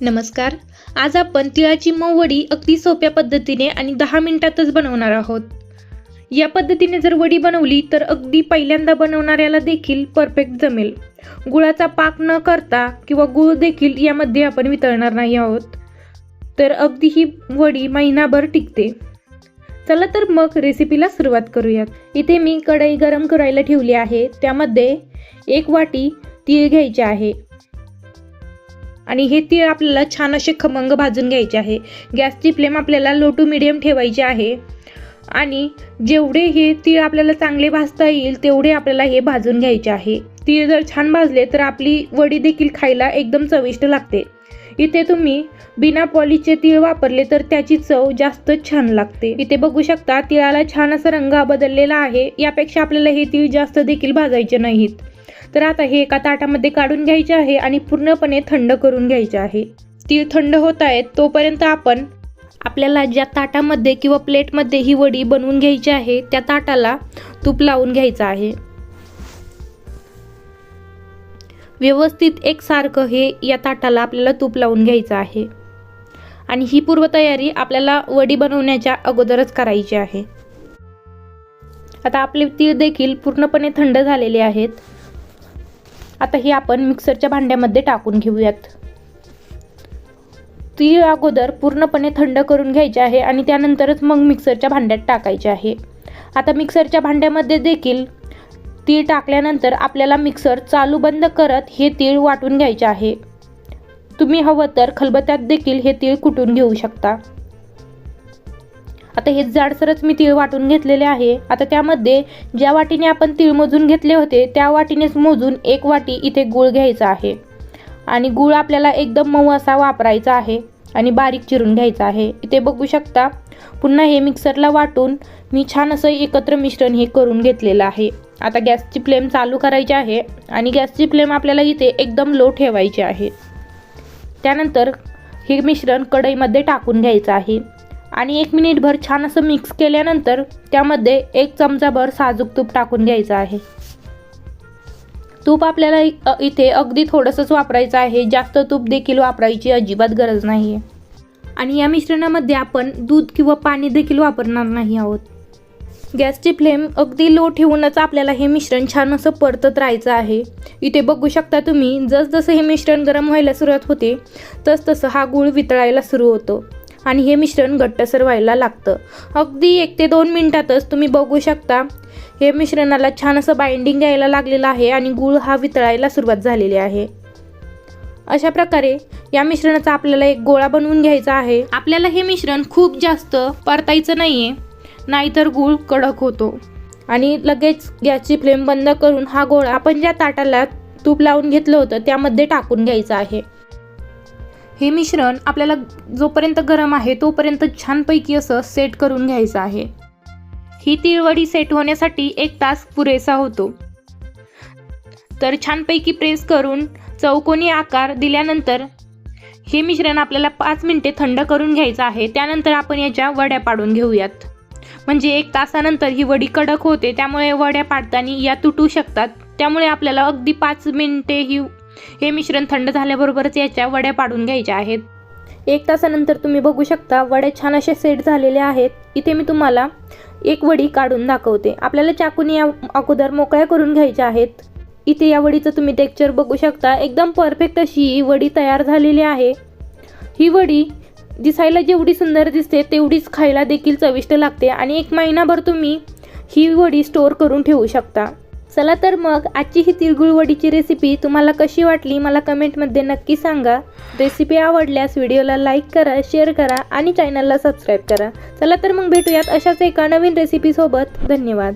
नमस्कार. आज आपण तिळाची मऊ वडी अगदी सोप्या पद्धतीने आणि दहा मिनिटातच बनवणार आहोत. या पद्धतीने जर वडी बनवली तर अगदी पहिल्यांदा बनवणाऱ्याला देखील परफेक्ट जमेल. गुळाचा पाक न करता किंवा गुळ देखील यामध्ये आपण वितळणार नाही आहोत. तर अगदी ही वडी महिनाभर टिकते. चला तर मग रेसिपीला सुरुवात करूयात. इथे मी कढई गरम करायला ठेवली आहे. त्यामध्ये एक वाटी तीळ घ्यायचे आहे. आणि हे तीळ आपल्याला छान असे खमंग भाजून घ्यायचे आहे. गॅसची फ्लेम आपल्याला लो टू मिडियम ठेवायची आहे. आणि जेवढे हे तीळ आपल्याला चांगले भाजता येईल तेवढे आपल्याला हे भाजून घ्यायचे आहे. तीळ जर छान भाजले तर आपली वडी देखील खायला एकदम चविष्ट लागते. इथे तुम्ही बिना पॉलीचे तीळ वापरले तर त्याची चव जास्त छान लागते. इथे बघू शकता तिळाला छान असा रंग बदललेला आहे. यापेक्षा आपल्याला हे तीळ जास्त देखील भाजायचे नाहीत. तर आता हे एका ताटामध्ये काढून घ्यायचे आहे आणि पूर्णपणे थंड करून घ्यायचे आहे. तीळ थंड होत आहेत तोपर्यंत आपण आपल्याला ज्या ताटामध्ये किंवा प्लेटमध्ये ही वडी बनवून घ्यायची आहे त्या ताटाला तूप लावून घ्यायचं आहे. व्यवस्थित एकसारखं हे या ताटाला आपल्याला तूप लावून घ्यायचं आहे. आणि ही पूर्वतयारी आपल्याला वडी बनवण्याच्या अगोदरच करायची आहे. आता आपले तीळ देखील पूर्णपणे थंड झालेले आहेत. आता हे आपण मिक्सरच्या भांड्यामध्ये टाकून घेऊयात. तीळ अगोदर पूर्णपणे थंड करून घ्यायचे आहे आणि त्यानंतरच मग मिक्सरच्या भांड्यात टाकायचे आहे. आता मिक्सरच्या भांड्यामध्ये देखील तीळ टाकल्यानंतर आपल्याला मिक्सर चालू बंद करत हे तीळ वाटून घ्यायचे आहे. तुम्ही हवं तर खलबत्यात देखील हे तीळ कुटून घेऊ शकता. आता हे जाडसरच मी तीळ वाटून घेतलेले आहे. आता त्यामध्ये ज्या वाटीने आपण तीळ मोजून घेतले होते त्या वाटीनेच मोजून एक वाटी इथे गूळ घ्यायचा आहे. आणि गूळ आपल्याला एकदम मऊ असा वापरायचा आहे आणि बारीक चिरून घ्यायचा आहे. इथे बघू शकता पुन्हा हे मिक्सरला वाटून मी छान असं एकत्र मिश्रण हे करून घेतलेलं आहे. आता गॅसची फ्लेम चालू करायची आहे आणि गॅसची फ्लेम आपल्याला इथे एकदम लो ठेवायची आहे. त्यानंतर हे मिश्रण कढईमध्ये टाकून घ्यायचं आहे. आणि एक मिनिटभर छान असं मिक्स केल्यानंतर त्यामध्ये एक चमचाभर साजूक तूप टाकून घ्यायचं आहे. तूप आपल्याला इथे अगदी थोडंसंच वापरायचं आहे. जास्त तूप देखील वापरायची अजिबात गरज नाही आहे आणि या मिश्रणामध्ये आपण दूध किंवा पाणी देखील वापरणार नाही आहोत. गॅसची फ्लेम अगदी लो ठेवूनच आपल्याला हे मिश्रण छान असं परतत राहायचं आहे. इथे बघू शकता तुम्ही जसजसं हे मिश्रण गरम व्हायला सुरुवात होते तसतसं हा गूळ वितळायला सुरू होतो. आणि हे मिश्रण घट्टसर व्हायला लागतं. अगदी एक ते दोन मिनिटातच तुम्ही बघू शकता. हे मिश्रणाला छान असं बाइंडिंग यायला लागलेलं आहे आणि गूळ हा वितळायला सुरुवात झालेली आहे. अशा प्रकारे या मिश्रणाचा आपल्याला एक गोळा बनवून घ्यायचा आहे. आपल्याला हे मिश्रण खूप जास्त परतायचं नाही आहे नाहीतर गूळ कडक होतो. आणि लगेच गॅसची फ्लेम बंद करून हा गोळा आपण ज्या ताटाला तूप लावून घेतलं होतं त्यामध्ये टाकून घ्यायचं आहे. हे मिश्रण आपल्याला जोपर्यंत गरम आहे तोपर्यंत छानपैकी असं सेट करून घ्यायचं आहे. ही तिळवडी सेट होण्यासाठी एक तास पुरेसा होतो. तर छानपैकी प्रेस करून चौकोनी आकार दिल्यानंतर हे मिश्रण आपल्याला पाच मिनिटे थंड करून घ्यायचं आहे. त्यानंतर आपण याच्या वड्या पाडून घेऊयात. म्हणजे एक तासानंतर ही वडी कडक होते त्यामुळे वड्या पाडताना या तुटू शकतात. त्यामुळे आपल्याला अगदी पाच मिनटे ही हे मिश्रण थंड झाल्याबरोबरच याच्या वड्या पाडून घ्यायच्या आहेत. एक तासानंतर तुम्ही बघू शकता वड्या छान असे सेट झालेले आहेत. इथे मी तुम्हाला एक वडी काढून दाखवते. आपल्याला चाकूने या अगोदर मोकळ्या करून घ्यायच्या आहेत. इथे या वडीचं तुम्ही टेक्चर बघू शकता. एकदम परफेक्ट अशी ही वडी तयार झालेली आहे. ही वडी दिसायला जेवढी सुंदर दिसते तेवढीच खायला देखील चविष्ट लागते आणि एक महिनाभर तुम्ही ही वडी स्टोअर करून ठेवू शकता. चला तर मग आजची ही तिळगुळ वडीची रेसिपी तुम्हाला कशी वाटली मला कमेंटमध्ये नक्की सांगा. रेसिपी आवडल्यास व्हिडिओला लाईक करा शेअर करा आणि चॅनलला सबस्क्राईब करा. चला तर मग भेटूयात अशाच एका नवीन रेसिपीसोबत धन्यवाद.